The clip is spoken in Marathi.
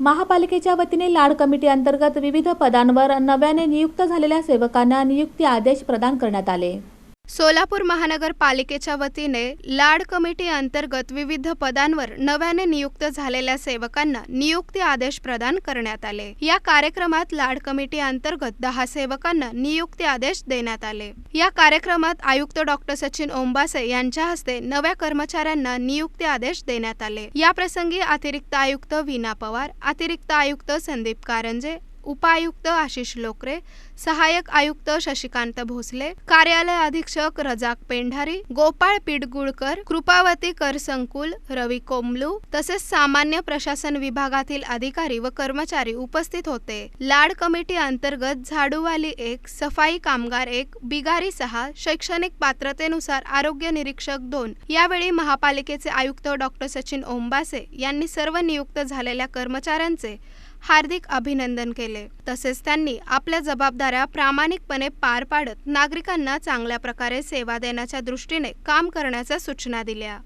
महापालिकेच्या वतीने लाड कमिटी अंतर्गत विविध पदांवर नव्याने नियुक्त झालेल्या सेवकांना नियुक्ती आदेश प्रदान करण्यात आले. सोलापूर महानगरपालिकेच्या वतीने लाड कमिटी अंतर्गत विविध पदांवर नव्याने नियुक्त झालेल्या सेवकांना नियुक्ती आदेश प्रदान करण्यात आले. या कार्यक्रमात लाड कमिटी अंतर्गत दहा सेवकांना नियुक्ती आदेश देण्यात आले. या कार्यक्रमात आयुक्त डॉक्टर सचिन ओंबासे यांच्या हस्ते नव्या कर्मचाऱ्यांना नियुक्ती आदेश देण्यात आले. या प्रसंगी अतिरिक्त आयुक्त वीणा पवार अतिरिक्त आयुक्त संदीप कारंजे उपायुक्त आशिष लोकरे सहाय्यक आयुक्त शशिकांत भोसले कार्यालय अधीक्षक रजाक पेंढारी गोपाळ पिडगुळकर कृपावती करसंकुल रवी कोमलू तसेच सामान्य प्रशासन विभागातील अधिकारी व कर्मचारी उपस्थित होते. लाड कमिटी अंतर्गत झाडूवाली एक सफाई कामगार एक बिगारी सहा शैक्षणिक पात्रतेनुसार आरोग्य निरीक्षक दोन. यावेळी महापालिकेचे आयुक्त डॉक्टर सचिन ओंबासे यांनी सर्व नियुक्त झालेल्या कर्मचाऱ्यांचे हार्दिक अभिनंदन केले. तसेच त्यांनी आपल्या जबाबदाऱ्या प्रामाणिकपणे पार पाडत नागरिकांना चांगल्या प्रकारे सेवा देण्याच्या दृष्टीने काम करण्याच्या सूचना दिल्या.